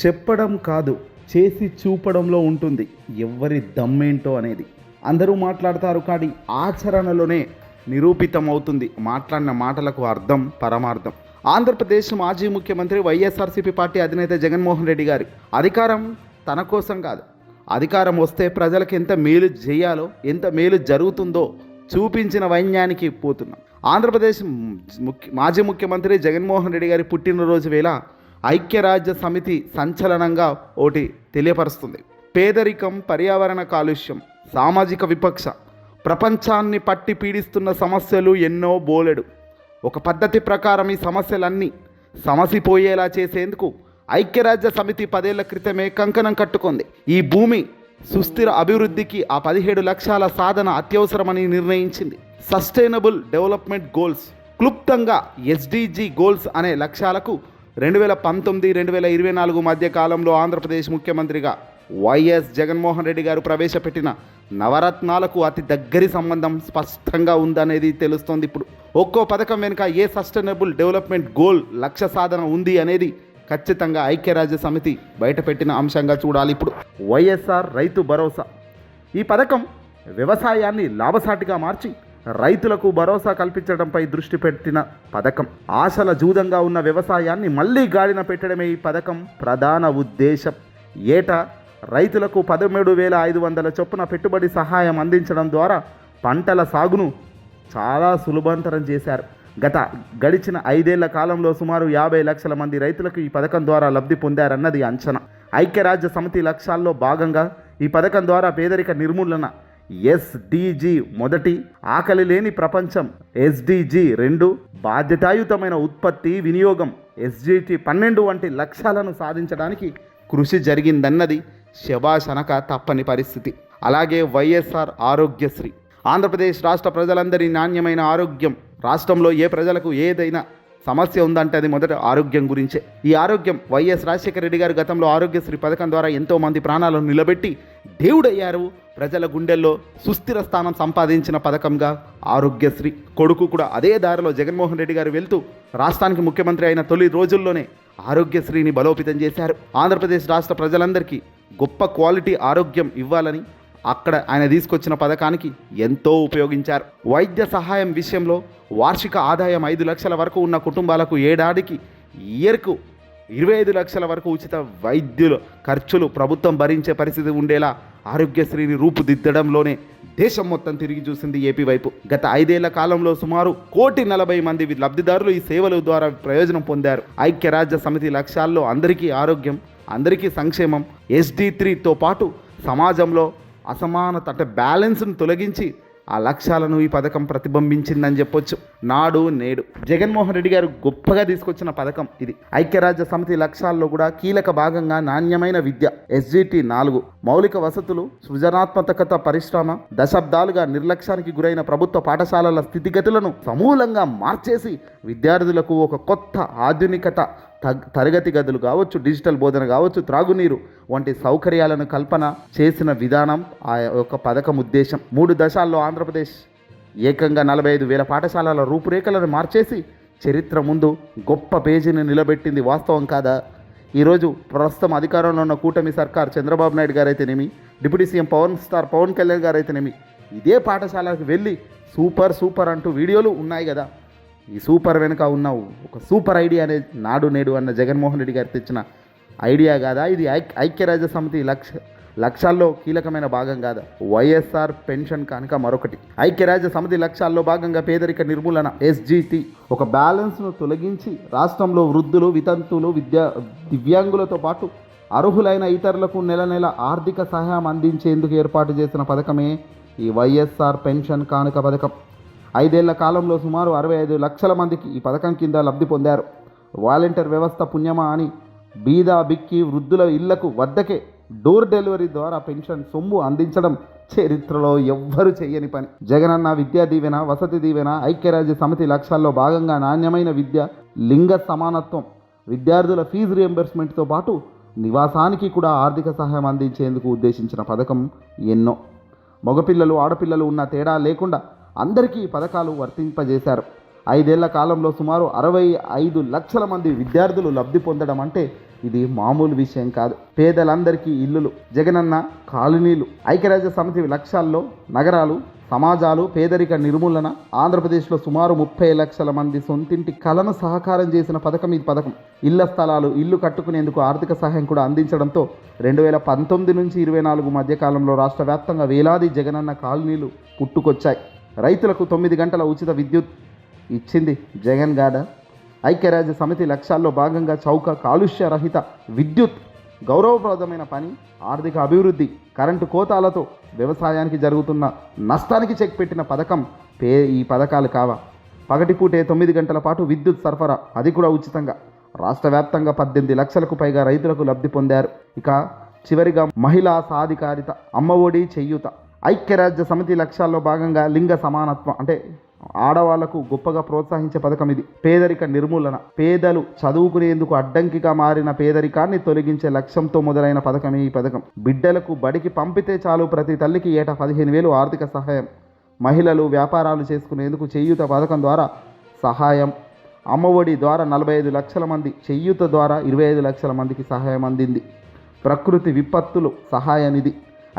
చెప్పడం కాదు చేసి చూపడంలో ఉంటుంది. ఎవరి దమ్మేంటో అనేది. అందరూ మాట్లాడతారు కానీ ఆచరణలోనే నిరూపితం అవుతుంది మాట్లాడిన మాటలకు అర్థం పరమార్థం. ఆంధ్రప్రదేశ్ మాజీ ముఖ్యమంత్రి వైఎస్ఆర్సీపీ పార్టీ అధినేత జగన్మోహన్ రెడ్డి గారి అధికారం తన కోసం కాదు. అధికారం వస్తే ప్రజలకు ఎంత మేలు చేయాలో ఎంత మేలు జరుగుతుందో చూపించిన వైన్యానికి పోతున్నాం. ఆంధ్రప్రదేశ్ ముఖ్య మాజీ ముఖ్యమంత్రి జగన్మోహన్ రెడ్డి గారి పుట్టినరోజు వేళ ఐక్యరాజ్య సమితి సంచలనంగా ఒకటి తెలియపరుస్తుంది. పేదరికం పర్యావరణ కాలుష్యం సామాజిక విపక్ష ప్రపంచాన్ని పట్టి పీడిస్తున్న సమస్యలు ఎన్నో బోలెడు. ఒక పద్ధతి ప్రకారం ఈ సమస్యలన్నీ సమసిపోయేలా చేసేందుకు ఐక్యరాజ్య సమితి పదేళ్ళ క్రితమే కంకణం కట్టుకుంది. ఈ భూమి సుస్థిర అభివృద్ధికి ఆ పదిహేడు లక్షల సాధన అత్యవసరమని నిర్ణయించింది. సస్టైనబుల్ డెవలప్మెంట్ గోల్స్ క్లుప్తంగా ఎస్డిజి గోల్స్ అనే లక్ష్యాలకు రెండు వేల పంతొమ్మిది రెండు వేల ఇరవై నాలుగు మధ్య కాలంలో ఆంధ్రప్రదేశ్ ముఖ్యమంత్రిగా వైఎస్ జగన్మోహన్ రెడ్డి గారు ప్రవేశపెట్టిన నవరత్నాలకు అతి దగ్గరి సంబంధం స్పష్టంగా ఉందనేది తెలుస్తోంది ఇప్పుడు. ఒక్కో పథకం వెనుక ఏ సస్టైనబుల్ డెవలప్మెంట్ గోల్ లక్ష్య సాధన ఉంది అనేది ఖచ్చితంగా ఐక్యరాజ్య సమితి బయటపెట్టిన అంశంగా చూడాలి ఇప్పుడు. వైఎస్ఆర్ రైతు భరోసా. ఈ పథకం వ్యవసాయాన్ని లాభసాటిగా మార్చి రైతులకు భరోసా కల్పించడంపై దృష్టి పెట్టిన పథకం. ఆశల జూదంగా ఉన్న వ్యవసాయాన్ని మళ్ళీ గాడిన పెట్టడమే ఈ పథకం ప్రధాన ఉద్దేశం. ఏటా రైతులకు పదమూడు వేల ఐదు వందల చొప్పున పెట్టుబడి సహాయం అందించడం ద్వారా పంటల సాగును చాలా సులభంతరం చేశారు. గత గడిచిన ఐదేళ్ళ కాలంలో సుమారు యాభై లక్షల మంది రైతులకు ఈ పథకం ద్వారా లబ్ధి పొందారన్నది అంచనా. ఐక్యరాజ్య సమితి లక్ష్యాల్లో భాగంగా ఈ పథకం ద్వారా పేదరిక నిర్మూలన ఎస్డిజి మొదటి ఆకలి లేని ప్రపంచం. ఎస్డిజి రెండు బాధ్యతాయుతమైన ఉత్పత్తి వినియోగం. ఎస్జిటి పన్నెండు వంటి లక్ష్యాలను సాధించడానికి కృషి జరిగిందన్నది శభాశనక తప్పని పరిస్థితి. అలాగే వైఎస్ఆర్ ఆరోగ్యశ్రీ. ఆంధ్రప్రదేశ్ రాష్ట్ర ప్రజలందరి నాణ్యమైన ఆరోగ్యం. రాష్ట్రంలో ఏ ప్రజలకు ఏదైనా సమస్య ఉందంటే అది మొదట ఆరోగ్యం గురించే. ఈ ఆరోగ్యం వైఎస్ రాజశేఖర రెడ్డి గారు గతంలో ఆరోగ్యశ్రీ పథకం ద్వారా ఎంతో మంది ప్రాణాలను నిలబెట్టి దేవుడయ్యారు. ప్రజల గుండెల్లో సుస్థిర స్థానం సంపాదించిన పథకంగా ఆరోగ్యశ్రీ. కొడుకు కూడా అదే దారిలో జగన్మోహన్ రెడ్డి గారు వెళ్తూ రాష్ట్రానికి ముఖ్యమంత్రి అయిన తొలి రోజుల్లోనే ఆరోగ్యశ్రీని బలోపేతం చేశారు. ఆంధ్రప్రదేశ్ రాష్ట్ర ప్రజలందరికీ గొప్ప క్వాలిటీ ఆరోగ్యం ఇవ్వాలని అక్కడ ఆయన తీసుకొచ్చిన పథకానికి ఎంతో ఉపయోగించారు. వైద్య సహాయం విషయంలో వార్షిక ఆదాయం ఐదు లక్షల వరకు ఉన్న కుటుంబాలకు ఏడాదికి ఇయర్కు ఇరవై ఐదు లక్షల వరకు ఉచిత వైద్యుల ఖర్చులు ప్రభుత్వం భరించే పరిస్థితి ఉండేలా ఆరోగ్యశ్రీని రూపుదిద్దడంలోనే దేశం మొత్తం తిరిగి చూసింది ఏపీ వైపు. గత ఐదేళ్ళ కాలంలో సుమారు కోటి నలభై మంది లబ్ధిదారులు ఈ సేవల ద్వారా ప్రయోజనం పొందారు. ఐక్యరాజ్య సమితి లక్ష్యాల్లో అందరికీ ఆరోగ్యం అందరికీ సంక్షేమం ఎస్డి త్రీతో పాటు సమాజంలో అసమానత అంటే బ్యాలెన్స్ను తొలగించి ఆ లక్ష్యాలను ఈ పథకం ప్రతిబింబించిందని చెప్పొచ్చు. నాడు నేడు. జగన్మోహన్ రెడ్డి గారు గొప్పగా తీసుకొచ్చిన పథకం ఇది. ఐక్యరాజ్య సమితి లక్ష్యాల్లో కూడా కీలక భాగంగా నాణ్యమైన విద్య. ఎస్జిటి నాలుగు. మౌలిక వసతులు సృజనాత్మకత పరిశ్రమ దశాబ్దాలుగా నిర్లక్ష్యానికి గురైన ప్రభుత్వ పాఠశాలల స్థితిగతులను సమూలంగా మార్చేసి విద్యార్థులకు ఒక కొత్త ఆధునికత తరగతి గదులు కావచ్చు డిజిటల్ బోధన కావచ్చు త్రాగునీరు వంటి సౌకర్యాలను కల్పన చేసిన విధానం ఆ యొక్క పథకం ఉద్దేశం. మూడు దశాల్లో ఆంధ్రప్రదేశ్ ఏకంగా నలభై ఐదు వేల పాఠశాలల రూపురేఖలను మార్చేసి చరిత్ర ముందు గొప్ప పేజీని నిలబెట్టింది వాస్తవం కాదా? ఈరోజు ప్రస్తుతం అధికారంలో ఉన్న కూటమి సర్కార్ Chandrababu Naidu గారైతేనేమి deputy CM Pawan star Pawan Kalyan గారు అయితేనేమి ఇదే పాఠశాలకు వెళ్ళి సూపర్ సూపర్ అంటూ వీడియోలు ఉన్నాయి కదా. ఈ సూపర్ వెనుక ఉన్న ఒక సూపర్ ఐడియా అనేది నాడు నేడు అన్న జగన్మోహన్ రెడ్డి గారు తెచ్చిన ఐడియా కాదా? ఇది ఐక్ ఐక్యరాజ్య సమితి లక్ష్య లక్ష్యాల్లో కీలకమైన భాగం కాదా? వైఎస్ఆర్ పెన్షన్ కనుక మరొకటి. ఐక్యరాజ్య సమితి లక్ష్యాల్లో భాగంగా పేదరిక నిర్మూలన ఎస్జిటి ఒక బ్యాలెన్స్ను తొలగించి రాష్ట్రంలో వృద్ధులు వితంతులు విద్యా దివ్యాంగులతో పాటు అర్హులైన ఇతరులకు నెల నెల ఆర్థిక సహాయం అందించేందుకు ఏర్పాటు చేసిన పథకమే ఈ వైఎస్ఆర్ పెన్షన్ కానుక పథకం. ఐదేళ్ళ కాలంలో సుమారు అరవై ఐదు లక్షల మందికి ఈ పథకం కింద లబ్ధి పొందారు. వాలంటీర్ వ్యవస్థ పుణ్యమా అని బీద బిక్కి వృద్ధుల ఇళ్ళకు వద్దకే డోర్ డెలివరీ ద్వారా పెన్షన్ సొమ్ము అందించడం చరిత్రలో ఎవ్వరు చేయని పని. జగనన్న విద్యా దీవెన వసతి దీవెన ఐక్యరాజ్య సమితి లక్ష్యాల్లో భాగంగా నాణ్యమైన విద్య లింగ సమానత్వం విద్యార్థుల ఫీజు రియంబర్స్మెంట్తో పాటు నివాసానికి కూడా ఆర్థిక సహాయం అందించేందుకు ఉద్దేశించిన పథకం ఎన్నో. మగపిల్లలు ఆడపిల్లలు ఉన్న తేడా లేకుండా అందరికీ ఈ పథకాలు వర్తింపజేశారు. ఐదేళ్ళ కాలంలో సుమారు అరవై ఐదు లక్షల మంది విద్యార్థులు లబ్ధి పొందడం అంటే ఇది మామూలు విషయం కాదు. పేదలందరికీ ఇల్లులు జగనన్న కాలనీలు ఐక్యరాజ్య సమితి లక్ష్యాల్లో నగరాలు సమాజాలు పేదరిక నిర్మూలన ఆంధ్రప్రదేశ్లో సుమారు ముప్పై లక్షల మంది సొంతింటి కలను సహకారం చేసిన పథకం ఈ పథకం. ఇళ్ళ స్థలాలు ఇల్లు కట్టుకునేందుకు ఆర్థిక సహాయం కూడా అందించడంతో రెండు వేల పంతొమ్మిది నుంచి ఇరవై నాలుగు మధ్యకాలంలో రాష్ట్ర వ్యాప్తంగా వేలాది జగనన్న కాలనీలు పుట్టుకొచ్చాయి. రైతులకు తొమ్మిది గంటల ఉచిత విద్యుత్ ఇచ్చింది జగన్ గాడ. ఐక్యరాజ్య సమితి లక్ష్యాల్లో భాగంగా చౌక కాలుష్య రహిత విద్యుత్ గౌరవప్రదమైన పని ఆర్థిక అభివృద్ధి కరెంటు కోతాలతో వ్యవసాయానికి జరుగుతున్న నష్టానికి చెక్ పెట్టిన పథకం పే ఈ పథకాలు కావా? పగటిపూటే తొమ్మిది గంటల పాటు విద్యుత్ సరఫరా అది కూడా ఉచితంగా. రాష్ట్ర వ్యాప్తంగా పద్దెనిమిది లక్షలకు పైగా రైతులకు లబ్ధి పొందారు. ఇక చివరిగా మహిళా సాధికారిత అమ్మఒడి చెయ్యుత ఐక్యరాజ్య సమితి లక్ష్యాల్లో భాగంగా లింగ సమానత్వం అంటే ఆడవాళ్ళకు గొప్పగా ప్రోత్సహించే పథకం ఇది. పేదరిక నిర్మూలన పేదలు చదువుకునేందుకు అడ్డంకిగా మారిన పేదరికాన్ని తొలగించే లక్ష్యంతో మొదలైన పథకం ఈ పథకం. బిడ్డలకు బడికి పంపితే చాలు ప్రతి తల్లికి ఏటా పదిహేను వేలు ఆర్థిక సహాయం. మహిళలు వ్యాపారాలు చేసుకునేందుకు చేయూత పథకం ద్వారా సహాయం. అమ్మఒడి ద్వారా నలభై ఐదు లక్షల మంది చేయూత ద్వారా ఇరవై ఐదు లక్షల మందికి సహాయం అందింది. ప్రకృతి విపత్తులు సహాయనిధి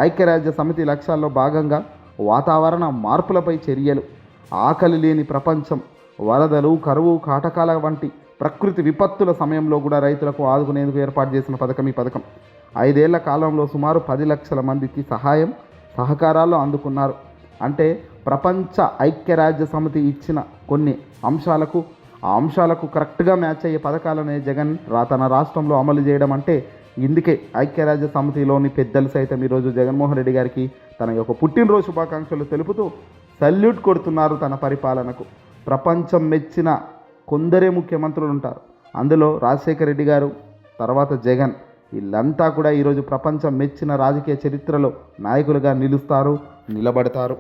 ఐక్యరాజ్య సమితి లక్ష్యాల్లో భాగంగా వాతావరణ మార్పులపై చర్యలు. ఆకలి లేని ప్రపంచం వరదలు కరువు కాటకాల వంటి ప్రకృతి విపత్తుల సమయంలో కూడా రైతులకు ఆదుకునేందుకు ఏర్పాటు చేసిన పథకం ఈ పథకం. ఐదేళ్ళ కాలంలో సుమారు పది లక్షల మందికి సహాయం సహకారాలు అందుకున్నారు. అంటే ప్రపంచ ఐక్యరాజ్య సమితి ఇచ్చిన కొన్ని అంశాలకు ఆ అంశాలకు కరెక్ట్గా మ్యాచ్ అయ్యే పథకాలనే జగన్ రా తన రాష్ట్రంలో అమలు చేయడం అంటే ఇందుకే ఐక్యరాజ్య సమితిలోని పెద్దలు సైతం ఈరోజు జగన్మోహన్ రెడ్డి గారికి తన యొక్క పుట్టినరోజు శుభాకాంక్షలు తెలుపుతూ సల్యూట్ కొడుతున్నారు తన పరిపాలనకు. ప్రపంచం మెచ్చిన కొందరే ముఖ్యమంత్రులు ఉంటారు అందులో రాజశేఖర రెడ్డి గారు తర్వాత జగన్. వీళ్ళంతా కూడా ఈరోజు ప్రపంచం మెచ్చిన రాజకీయ చరిత్రలో నాయకులుగా నిలుస్తారు నిలబడతారు.